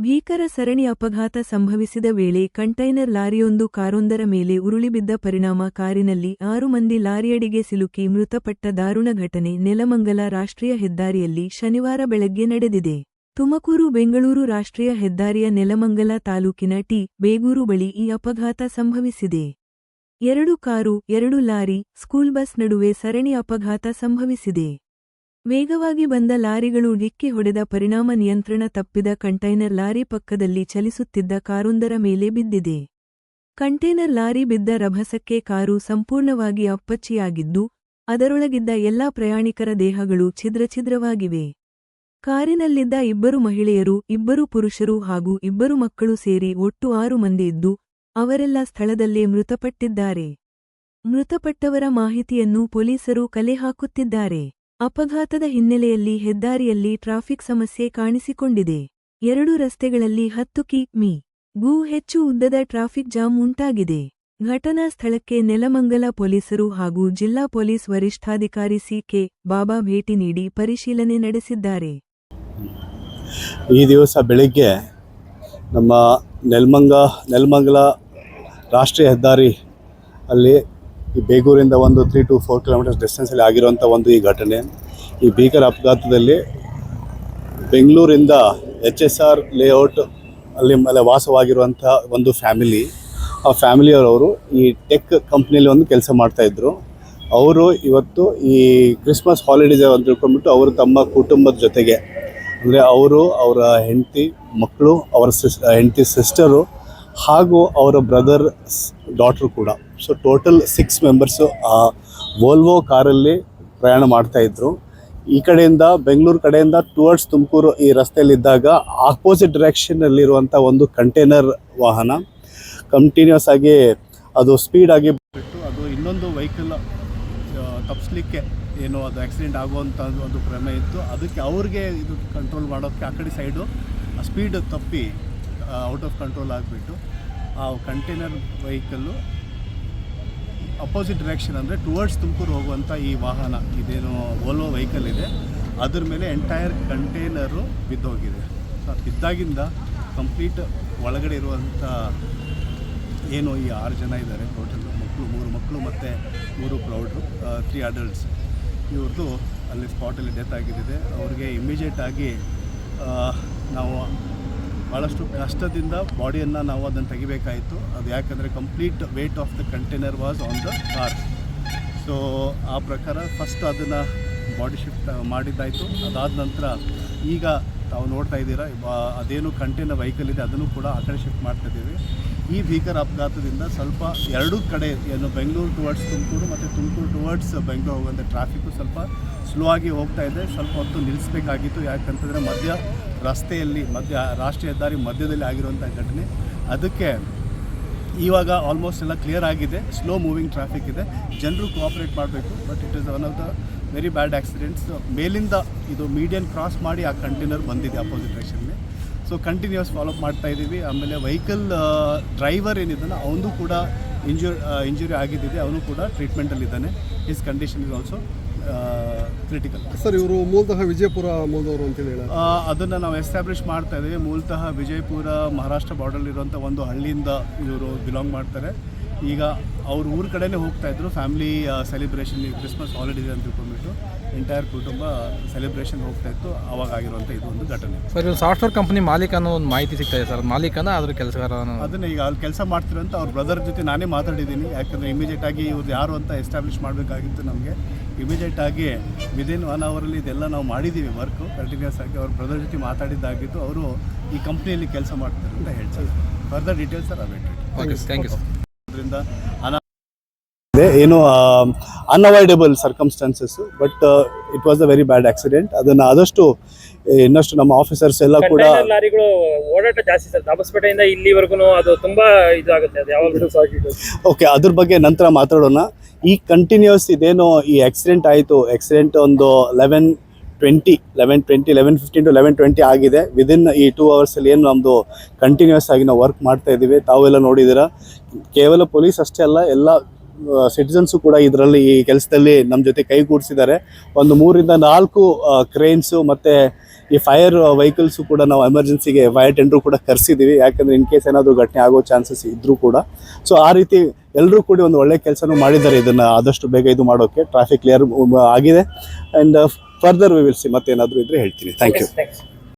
ಭೀಕರ ಸರಣಿ ಅಪಘಾತ ಸಂಭವಿಸಿದ ವೇಳೆ ಕಂಟೈನರ್ ಲಾರಿಯೊಂದು ಕಾರೊಂದರ ಮೇಲೆ ಉರುಳಿಬಿದ್ದ ಪರಿಣಾಮ ಕಾರಿನಲ್ಲಿ ಆರು ಮಂದಿ ಲಾರಿಯಡಿಗೆ ಸಿಲುಕಿ ಮೃತಪಟ್ಟ ದಾರುಣ ಘಟನೆ ನೆಲಮಂಗಲ ರಾಷ್ಟ್ರೀಯ ಹೆದ್ದಾರಿಯಲ್ಲಿ ಶನಿವಾರ ಬೆಳಗ್ಗೆ ನಡೆದಿದೆ. ತುಮಕೂರು ಬೆಂಗಳೂರು ರಾಷ್ಟ್ರೀಯ ಹೆದ್ದಾರಿಯ ನೆಲಮಂಗಲ ತಾಲೂಕಿನ ಟಿ. ಬೇಗೂರು ಬಳಿ ಈ ಅಪಘಾತ ಸಂಭವಿಸಿದೆ. ಎರಡು ಕಾರು, ಎರಡು ಲಾರಿ, ಸ್ಕೂಲ್ ಬಸ್ ನಡುವೆ ಸರಣಿ ಅಪಘಾತ ಸಂಭವಿಸಿದೆ. ವೇಗವಾಗಿ ಬಂದ ಲಾರಿಗಳು ಡಿಕ್ಕಿ ಹೊಡೆದ ಪರಿಣಾಮ ನಿಯಂತ್ರಣ ತಪ್ಪಿದ ಕಂಟೈನರ್ ಲಾರಿ ಪಕ್ಕದಲ್ಲಿ ಚಲಿಸುತ್ತಿದ್ದ ಕಾರೊಂದರ ಮೇಲೆ ಬಿದ್ದಿದೆ. ಕಂಟೈನರ್ ಲಾರಿ ಬಿದ್ದ ರಭಸಕ್ಕೆ ಕಾರು ಸಂಪೂರ್ಣವಾಗಿ ಅಪ್ಪಚ್ಚಿಯಾಗಿದ್ದು, ಅದರೊಳಗಿದ್ದ ಎಲ್ಲಾ ಪ್ರಯಾಣಿಕರ ದೇಹಗಳು ಛಿದ್ರಛಿದ್ರವಾಗಿವೆ ಕಾರಿನಲ್ಲಿದ್ದ ಇಬ್ಬರು ಮಹಿಳೆಯರು, ಇಬ್ಬರು ಪುರುಷರು ಹಾಗೂ ಇಬ್ಬರು ಮಕ್ಕಳು ಸೇರಿ ಒಟ್ಟು ಆರು ಮಂದಿ ಇದ್ದು, ಅವರೆಲ್ಲ ಸ್ಥಳದಲ್ಲೇ ಮೃತಪಟ್ಟಿದ್ದಾರೆ. ಮೃತಪಟ್ಟವರ ಮಾಹಿತಿಯನ್ನು ಪೊಲೀಸರು ಕಲೆ ಹಾಕುತ್ತಿದ್ದಾರೆ. ಅಪಘಾತದ ಹಿನ್ನೆಲೆಯಲ್ಲಿ ಹೆದ್ದಾರಿಯಲ್ಲಿ ಟ್ರಾಫಿಕ್ ಸಮಸ್ಯೆ ಕಾಣಿಸಿಕೊಂಡಿದೆ. ಎರಡು ರಸ್ತೆಗಳಲ್ಲಿ ಹತ್ತು ಕಿ. ಮೀ. ಗೂ ಹೆಚ್ಚು ಉದ್ದದ ಟ್ರಾಫಿಕ್ ಜಾಮ್ ಉಂಟಾಗಿದೆ. ಘಟನಾ ಸ್ಥಳಕ್ಕೆ ನೆಲಮಂಗಲ ಪೊಲೀಸರು ಹಾಗೂ ಜಿಲ್ಲಾ ಪೊಲೀಸ್ ವರಿಷ್ಠಾಧಿಕಾರಿ ಸಿಕೆ ಬಾಬಾ ಭೇಟಿ ನೀಡಿ ಪರಿಶೀಲನೆ ನಡೆಸಿದ್ದಾರೆ. ಈ ದಿವಸ ಬೆಳಗ್ಗೆ ನಮ್ಮ ನೆಲಮಂಗ, ನೆಲಮಂಗಲ ರಾಷ್ಟ್ರೀಯ ಹೆದ್ದಾರಿ ಅಲ್ಲಿ ಈ ಬೇಗೂರಿಂದ ಒಂದು ತ್ರೀ ಟು ಫೋರ್ ಕಿಲೋಮೀಟರ್ಸ್ ಡಿಸ್ಟೆನ್ಸಲ್ಲಿ ಆಗಿರುವಂಥ ಒಂದು ಈ ಘಟನೆ. ಈ ಭೀಕರ ಅಪಘಾತದಲ್ಲಿ ಬೆಂಗಳೂರಿಂದ ಎಚ್ ಎಸ್ ಆರ್ ಲೇಔಟ್ ಅಲ್ಲಿ ಮೇಲೆ ವಾಸವಾಗಿರುವಂಥ ಒಂದು ಫ್ಯಾಮಿಲಿ ಆ ಫ್ಯಾಮಿಲಿಯವರವರು ಈ ಟೆಕ್ ಕಂಪ್ನಿಯಲ್ಲಿ ಒಂದು ಕೆಲಸ ಮಾಡ್ತಾಯಿದ್ರು ಅವರು ಇವತ್ತು ಈ ಕ್ರಿಸ್ಮಸ್ ಹಾಲಿಡೇಸ್ ಅಂತ ತಿಳ್ಕೊಂಡ್ಬಿಟ್ಟು ಅವರು ತಮ್ಮ ಕುಟುಂಬದ ಜೊತೆಗೆ, ಅಂದರೆ ಅವರು ಅವರ ಹೆಂಡತಿ ಮಕ್ಕಳು, ಅವರ ಸಿಸ್ ಹೆಂಡತಿ ಸಿಸ್ಟರು ಹಾಗೂ ಅವರ ಬ್ರದರ್ ಡಾಟ್ರು ಕೂಡ. ಸೊ ಟೋಟಲ್ ಸಿಕ್ಸ್ ಮೆಂಬರ್ಸು ಆ ವೋಲ್ವೋ ಕಾರಲ್ಲಿ ಪ್ರಯಾಣ ಮಾಡ್ತಾಯಿದ್ರು ಈ ಕಡೆಯಿಂದ ಬೆಂಗಳೂರು ಕಡೆಯಿಂದ ಟುವರ್ಡ್ಸ್ ತುಮಕೂರು ಈ ರಸ್ತೆಯಲ್ಲಿದ್ದಾಗ ಆಪೋಸಿಟ್ ಡೈರೆಕ್ಷನ್ನಲ್ಲಿರುವಂಥ ಒಂದು ಕಂಟೈನರ್ ವಾಹನ. ಕಂಟಿನ್ಯೂಸ್ ಆಗಿ ಅದು ಸ್ಪೀಡಾಗಿ ಬಿಟ್ಟು ಅದು ಇನ್ನೊಂದು ವೆಹಿಕಲ್ ತಪ್ಪಿಸ್ಲಿಕ್ಕೆ ಏನು ಅದು ಆಕ್ಸಿಡೆಂಟ್ ಆಗುವಂಥ ಒಂದು ಪ್ರಮೇಯ ಇತ್ತು. ಅದಕ್ಕೆ ಅವ್ರಿಗೆ ಇದು ಕಂಟ್ರೋಲ್ ಮಾಡೋಕ್ಕೆ ಆ ಕಡೆ ಸೈಡು ಸ್ಪೀಡ್ ತಪ್ಪಿ ಔಟ್ ಆಫ್ ಕಂಟ್ರೋಲ್ ಆಗಿಬಿಟ್ಟು ಆ ಕಂಟೈನರ್ ವೆಹಿಕಲ್ಲು ಅಪೋಸಿಟ್ ಡೈರೆಕ್ಷನ್ ಅಂದರೆ ಟುವರ್ಡ್ಸ್ ತುಮಕೂರು ಹೋಗುವಂಥ ಈ ವಾಹನ, ಇದೇನು ಓಲ್ವೋ ವೆಹಿಕಲ್ ಇದೆ. ಅದ್ರ ಮೇಲೆ ಎಂಟೈರ್ ಕಂಟೈನರು ಬಿದ್ದೋಗಿದೆ. ಸೊ ಬಿದ್ದಾಗಿಂದ ಕಂಪ್ಲೀಟ್ ಒಳಗಡೆ ಇರುವಂಥ ಏನು ಈ ಆರು ಜನ ಇದ್ದಾರೆ ಟೋಟಲ್ ಮಕ್ಕಳು ಮೂರು ಮಕ್ಕಳು ಮತ್ತು ಮೂರು ಪ್ರೌಡ್ರು ತ್ರೀ ಅಡಲ್ಟ್ಸ್ ಇವ್ರದ್ದು ಅಲ್ಲಿ ಸ್ಪಾಟಲ್ಲಿ ಡೆತ್ ಆಗಿದ್ದಿದೆ. ಅವ್ರಿಗೆ ಇಮಿಡಿಯೇಟ್ ಆಗಿ ನಾವು ಭಾಳಷ್ಟು ಕಷ್ಟದಿಂದ ಬಾಡಿಯನ್ನು ನಾವು ಅದನ್ನು ತೆಗಿಬೇಕಾಯಿತು. ಅದು ಯಾಕಂದರೆ complete weight of the container was on the car so ಆ ಪ್ರಕಾರ ಫಸ್ಟ್ ಅದನ್ನು ಬಾಡಿ ಶಿಫ್ಟ್ ಮಾಡಿದ್ದಾಯಿತು. ಅದಾದ ನಂತರ ಈಗ ತಾವು ನೋಡ್ತಾ ಇದ್ದೀರಾ ಅದೇನು ಕಂಟೈನರ್ ವೆಹಿಕಲ್ ಇದೆ, ಅದನ್ನು ಕೂಡ ಆ ಕಡೆ ಶಿಫ್ಟ್ ಮಾಡ್ತಾ ಇದ್ದೀವಿ. ಈ ಭೀಕರ ಅಪಘಾತದಿಂದ ಸ್ವಲ್ಪ ಎರಡೂ ಕಡೆ, ಏನು ಬೆಂಗಳೂರು ಟುವರ್ಡ್ಸ್ ತುಮಕೂರು ಮತ್ತು ತುಮಕೂರು ಟುವರ್ಡ್ಸ್ ಬೆಂಗಳೂರು ಹೋಗುವಂಥ ಟ್ರಾಫಿಕ್ಕು ಸ್ವಲ್ಪ ಸ್ಲೋ ಆಗಿ ಹೋಗ್ತಾ ಇದೆ. ಸ್ವಲ್ಪ ಹೊತ್ತು ನಿಲ್ಲಿಸಬೇಕಾಗಿತ್ತು ಯಾಕಂತಂದರೆ ಮಧ್ಯ ರಸ್ತೆಯಲ್ಲಿ ಮಧ್ಯ, ರಾಷ್ಟ್ರೀಯ ಹೆದ್ದಾರಿ ಮಧ್ಯದಲ್ಲಿ ಆಗಿರುವಂಥ ಘಟನೆ. ಅದಕ್ಕೆ ಇವಾಗ ಆಲ್ಮೋಸ್ಟ್ ಎಲ್ಲ ಕ್ಲಿಯರ್ ಆಗಿದೆ. ಸ್ಲೋ ಮೂವಿಂಗ್ ಟ್ರಾಫಿಕ್ ಇದೆ. ಜನರು ಕೋಆಪ್ರೇಟ್ ಮಾಡಬೇಕು but it is one of the very bad accidents ಮೇಲಿಂದ ಇದು ಮೀಡಿಯನ್ ಕ್ರಾಸ್ ಮಾಡಿ ಆ ಕಂಟೈನರ್ ಬಂದಿದೆ ಅಪೋಸಿಟ್ ಡೈರೆಕ್ಷನ್ಗೆ ಸೊ ಕಂಟಿನ್ಯೂಸ್ ಫಾಲೋಅಪ್ ಮಾಡ್ತಾ ಇದ್ದೀವಿ. ಆಮೇಲೆ ವೆಹಿಕಲ್ ಡ್ರೈವರ್ ಏನಿದ್ದಾನೆ ಅವನು ಕೂಡ ಇಂಜುರ್ ಇಂಜುರಿ ಆಗಿದ್ದಿದೆ. ಅವನು ಕೂಡ ಟ್ರೀಟ್ಮೆಂಟಲ್ಲಿದ್ದಾನೆ his condition is also critical sir ಇವರು ಮೂಲತಃ ವಿಜಯಪುರ ಮೂಲದವರು ಅಂತ ಹೇಳಿ ಅದನ್ನು ನಾವು ಎಸ್ಟಾಬ್ಲಿಷ್ ಮಾಡ್ತಾ ಇದ್ದೀವಿ. ಮೂಲತಃ ವಿಜಯಪುರ ಮಹಾರಾಷ್ಟ್ರ ಬಾರ್ಡರ್ಲಿರುವಂಥ ಒಂದು ಹಳ್ಳಿಯಿಂದ ಇವರು ಬಿಲಾಂಗ್ ಮಾಡ್ತಾರೆ. ಈಗ ಅವ್ರ ಊರ ಕಡೆನೇ ಹೋಗ್ತಾ ಇದ್ರು. ಫ್ಯಾಮಿಲಿ ಸೆಲೆಬ್ರೇಷನ್ ಕ್ರಿಸ್ಮಸ್ ಹಾಲಿಡೇ ಅಂತ ತಿಳ್ಕೊಂಡ್ಬಿಟ್ಟು ಎಂಟೈರ್ ಕುಟುಂಬ ಸೆಲೆಬ್ರೇಷನ್ ಹೋಗ್ತಾ ಇತ್ತು. ಅವಾಗ ಆಗಿರುವಂಥ ಇದು ಒಂದು ಘಟನೆ. ಸರ್ ಇವ್ರು ಸಾಫ್ಟ್ವೇರ್ ಕಂಪನಿ ಮಾಲೀಕ ಅನ್ನೋ ಒಂದು ಮಾಹಿತಿ ಸಿಗ್ತಾ ಇದೆ ಸರ್. ಮಾಲೀಕನ ಅದ್ರ ಕೆಲಸಗಾರ ಅದನ್ನ ಈಗ ಅಲ್ಲಿ ಕೆಲಸ ಮಾಡ್ತಿರೋಂಥ ಅವ್ರ ಬ್ರದರ್ ಜೊತೆ ನಾನೇ ಮಾತಾಡಿದ್ದೀನಿ. ಯಾಕಂದರೆ ಇಮಿಡಿಯೇಟ್ ಆಗಿ ಇವ್ರು ಯಾರು ಅಂತ ಎಸ್ಟಾಬ್ಲಿಷ್ ಮಾಡಬೇಕಾಗಿತ್ತು ನಮಗೆ. ಇಮಿಡಿಯೇಟ್ ಆಗಿ ವಿದಿನ್ ಒನ್ ಅವರಲ್ಲಿ ಇದೆಲ್ಲ ನಾವು ಮಾಡಿದ್ದೀವಿ ವರ್ಕು ಕಂಟಿನ್ಯೂಸ್ ಆಗಿ ಅವ್ರ ಬ್ರದರ್ ಜೊತೆ ಮಾತಾಡಿದ್ದಾಗಿತ್ತು ಅವರು ಈ ಕಂಪ್ನಿಯಲ್ಲಿ ಕೆಲಸ ಮಾಡ್ತಾರೆ ಅಂತ ಹೇಳ್ತಾರೆ. Further details are awaited okay thank you sir ಅದರಿಂದ ಏನು unavoidable circumstances but it was a very bad accident ಅದನ್ನು ಆದಷ್ಟು ಇನ್ನಷ್ಟು ನಮ್ಮ ಆಫೀಸರ್ಸ್ ಎಲ್ಲ ಕೂಡ ಲಾರಿಗಳು ಓಡಾಟ ಜಾಸ್ತಿ ಸರ್. ತಾಪಸ್ಪೇಟೆಯಿಂದ ಇಲ್ಲಿವರೆಗೂ ಅದು ತುಂಬಾ ಇದಾಗುತ್ತೆ. ಅದು ಯಾವಾಗ ಓಕೆ ಅದ್ರ ಬಗ್ಗೆ ನಂತರ ಮಾತಾಡೋಣ. ಈ ಕಂಟಿನ್ಯೂಸ್ ಇದೇನು ಈ ಆಕ್ಸಿಡೆಂಟ್ ಆಯಿತು. ಆಕ್ಸಿಡೆಂಟ್ ಒಂದು eleven twenty eleven twenty eleven fifteen to eleven twenty ಆಗಿದೆ. ವಿದಿನ್ ಈ ಟೂ ಅವರ್ಸಲ್ಲಿ ಏನು ನಮ್ಮದು ಕಂಟಿನ್ಯೂಸ್ ಆಗಿ ನಾವು ವರ್ಕ್ ಮಾಡ್ತಾ ಇದ್ದೀವಿ. ತಾವೆಲ್ಲ ನೋಡಿದ್ದೀರಾ? ಕೇವಲ ಪೊಲೀಸ್ ಅಷ್ಟೇ ಅಲ್ಲ, ಎಲ್ಲ ಸಿಟಿಸನ್ಸು ಕೂಡ ಇದರಲ್ಲಿ ಈ ಕೆಲಸದಲ್ಲಿ ನಮ್ಮ ಜೊತೆ ಕೈಗೂಡಿಸಿದ್ದಾರೆ ಒಂದು ಮೂರಿಂದ ನಾಲ್ಕು ಕ್ರೇನ್ಸು ಮತ್ತು ಈ ಫೈರ್ ವೆಹಿಕಲ್ಸು ಕೂಡ ನಾವು ಎಮರ್ಜೆನ್ಸಿಗೆ ಫೈರ್ ಟೆಂಡ್ರು ಕೂಡ ಕರೆಸಿದ್ದೀವಿ ಯಾಕಂದರೆ ಇನ್ ಕೇಸ್ ಏನಾದರೂ ಘಟನೆ ಆಗೋ ಚಾನ್ಸಸ್ ಇದ್ದರೂ ಕೂಡ. ಸೊ ಆ ರೀತಿ ಎಲ್ಲರೂ ಕೂಡ ಒಂದು ಒಳ್ಳೆ ಕೆಲಸನೂ ಮಾಡಿದ್ದಾರೆ ಇದನ್ನು ಆದಷ್ಟು ಬೇಗ ಇದು ಮಾಡೋಕ್ಕೆ ಟ್ರಾಫಿಕ್ ಕ್ಲಿಯರ್ ಆಗಿದೆ. And further we will see ಮತ್ತೇನಾದರೂ ಇದ್ದರೆ ಹೇಳ್ತೀನಿ. Thank you